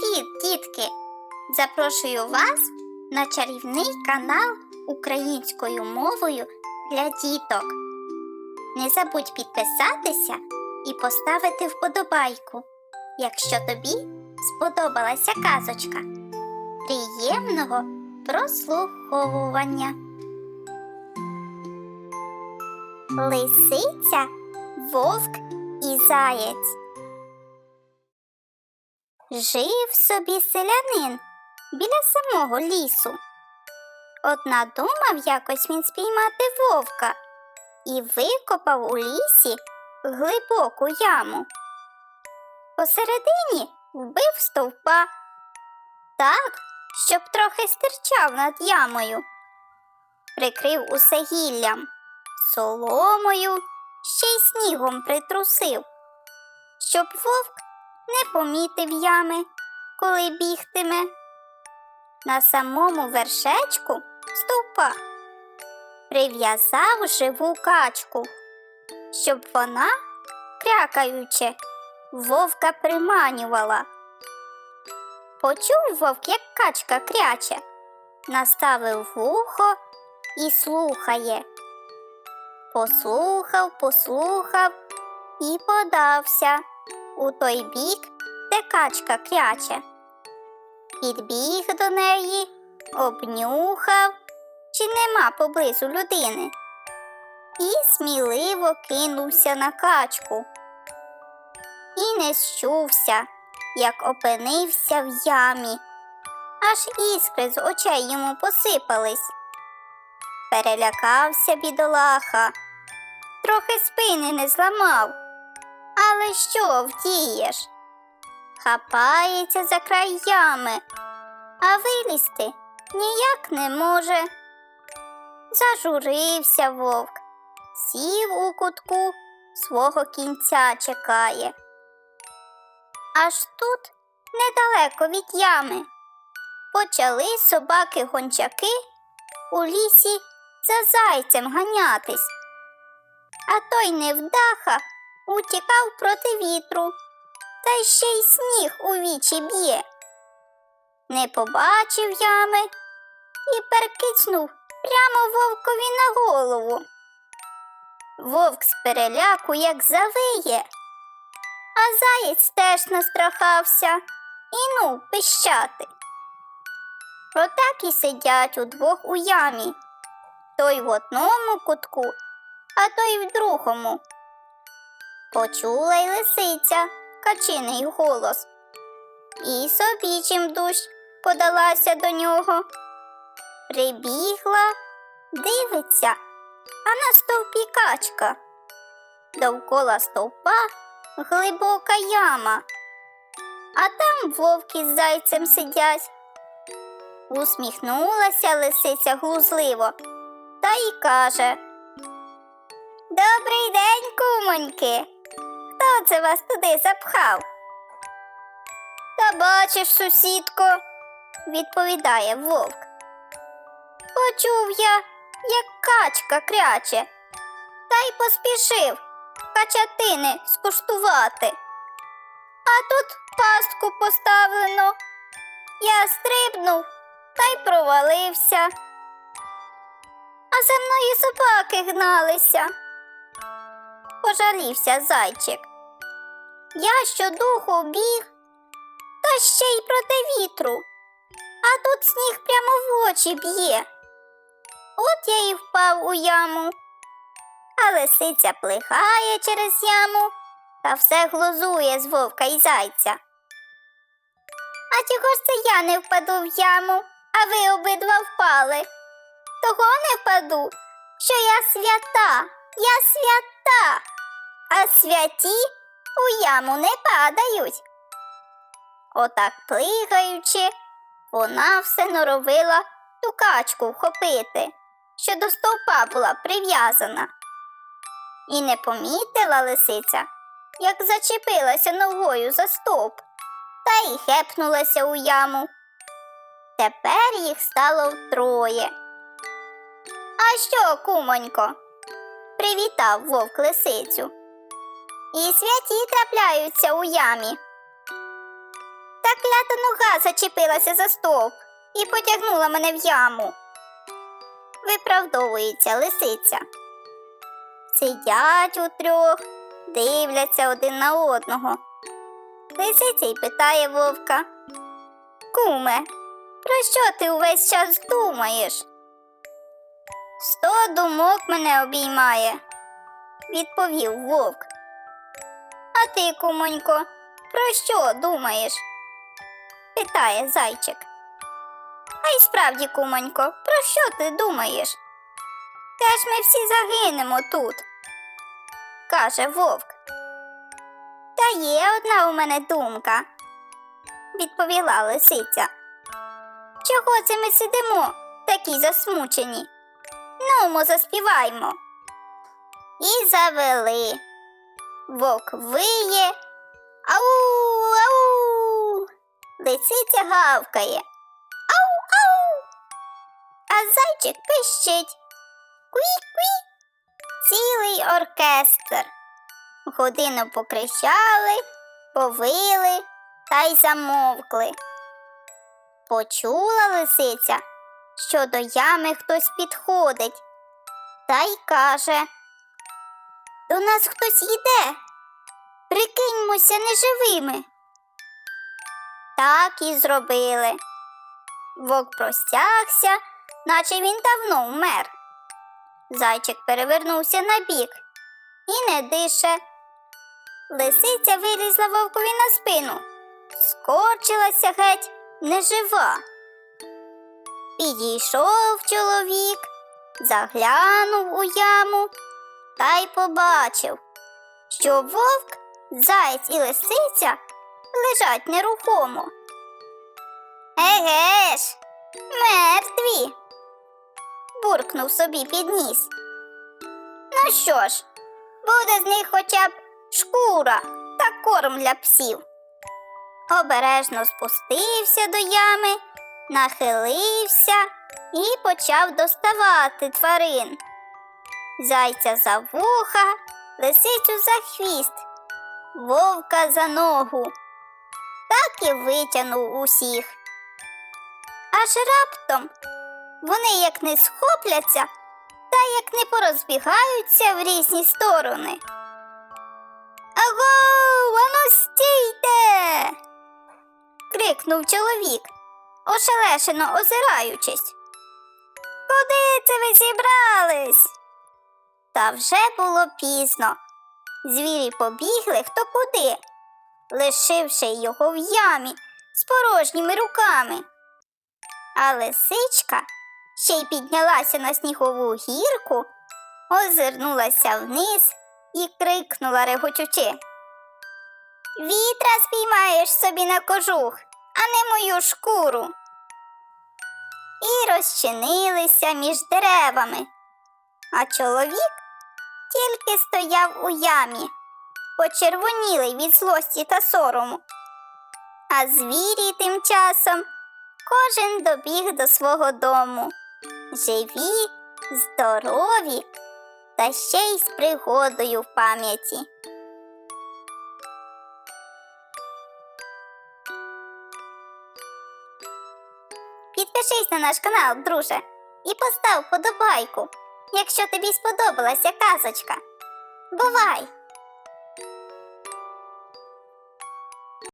Привіт, дітки! Запрошую вас на чарівний канал українською мовою для діток. Не забудь підписатися і поставити вподобайку, якщо тобі сподобалася казочка. Приємного прослуховування. Лисиця, вовк і заєць. Жив собі селянин біля самого лісу. От надумав якось він спіймати вовка і викопав у лісі глибоку яму. Посередині вбив стовпа так, щоб трохи стирчав над ямою, прикрив усе гіллям, соломою, ще й снігом притрусив, щоб вовк не помітив ями, коли бігтиме. На самому вершечку стовпа прив'язав живу качку, щоб вона, крякаючи, вовка приманювала. Почув вовк, як качка кряче, наставив вухо і слухає. Послухав, послухав і подався у той бік, де качка кряче. Підбіг до неї, обнюхав, чи нема поблизу людини, і сміливо кинувся на качку. І не щувся, як опинився в ямі, аж іскри з очей йому посипались. Перелякався бідолаха, трохи спини не зламав. Але що вдієш? Хапається за край ями, а вилізти ніяк не може. Зажурився вовк, сів у кутку, свого кінця чекає. Аж тут, недалеко від ями, почали собаки-гончаки у лісі за зайцем ганятись, а той невдаха утікав проти вітру, та ще й сніг у вічі б'є. Не побачив ями і перекицнув прямо вовкові на голову. Вовк з переляку як завиє, а заєць теж настрахався і ну пищати. Отак і сидять удвох у ямі, той в одному кутку, а той в другому. Почула й лисиця качиний голос. І собі чим душ подалася до нього. Прибігла, дивиться, а на стовпі качка. Довкола стовпа глибока яма, а там вовки з зайцем сидять. Усміхнулася лисиця глузливо та й каже Добрий день, кумоньки. Хто це вас туди запхав? Та бачиш, сусідко, відповідає вовк. Почув я, як качка кряче, та й поспішив качатини скуштувати. А тут пастку поставлено. Я стрибнув та й провалився. А за мною собаки гналися пожалівся зайчик. Я щодуху біг, та ще й проти вітру, а тут сніг прямо в очі б'є. От я і впав у яму, а лисиця плихає через яму та все глузує з вовка і зайця. А чого ж це я не впаду в яму, а ви обидва впали? Того не впаду, що я свята, я свята а святі у яму не падають. Отак плигаючи, вона все норовила ту качку вхопити, що до стовпа була прив'язана. І не помітила лисиця, як зачепилася ногою за стовп та й хепнулася у яму. Тепер їх стало втроє. А що, кумонько? Привітав вовк лисицю. І святі трапляються у ямі. Так клята нога зачепилася за стовп і потягнула мене в яму. Виправдовується лисиця. Сидять утрьох, дивляться один на одного. Лисиця й питає вовка. Куме, про що ти увесь час думаєш? Сто думок мене обіймає, відповів вовк. А ти, кумонько, про що думаєш? питає зайчик. А й справді, кумонько, про що ти думаєш? Теж ми всі загинемо тут, каже вовк. Та є одна у мене думка, відповіла лисиця. Чого це ми сидимо, такі засмучені? Нумо, заспіваймо. І завели. Вовк виє. Ау, ау. Лисиця гавкає. Ау, ау. А зайчик пищить. Кві-кві. Цілий оркестр. Годину покричали, повили та й замовкли. Почула лисиця, що до ями хтось підходить, та й каже До нас хтось іде. Прикиньмося неживими. Так і зробили. Вовк простягся, наче він давно вмер. Зайчик перевернувся на бік і не дише. Лисиця вилізла вовкові на спину, скорчилася геть нежива. Підійшов чоловік, заглянув у яму та й побачив, що вовк, заєць і лисиця лежать нерухомо. Еге ж, мертві. буркнув собі під ніс. Ну що ж, буде з них хоча б шкура та корм для псів. Обережно спустився до ями, нахилився і почав доставати тварин. Зайця за вуха, лисицю за хвіст, вовка за ногу. Так і витягнув усіх. Аж раптом вони як не схопляться, та як не порозбігаються в різні сторони. Аго, ану стійте. крикнув чоловік, ошелешено озираючись. Куди це ви зібрались? Та вже було пізно. Звірі побігли хто куди, лишивши його в ямі з порожніми руками. А лисичка ще й піднялася на снігову гірку, озирнулася вниз і крикнула регочучи. Вітра спіймаєш собі на кожух, а не мою шкуру. І розчинилися між деревами, а чоловік тільки стояв у ямі, почервонілий від злості та сорому. А звірі тим часом кожен добіг до свого дому. Живі, здорові та ще й з пригодою в пам'яті. Підпишись на наш канал, друже, і постав подобайку, якщо тобі сподобалася казочка. Бувай!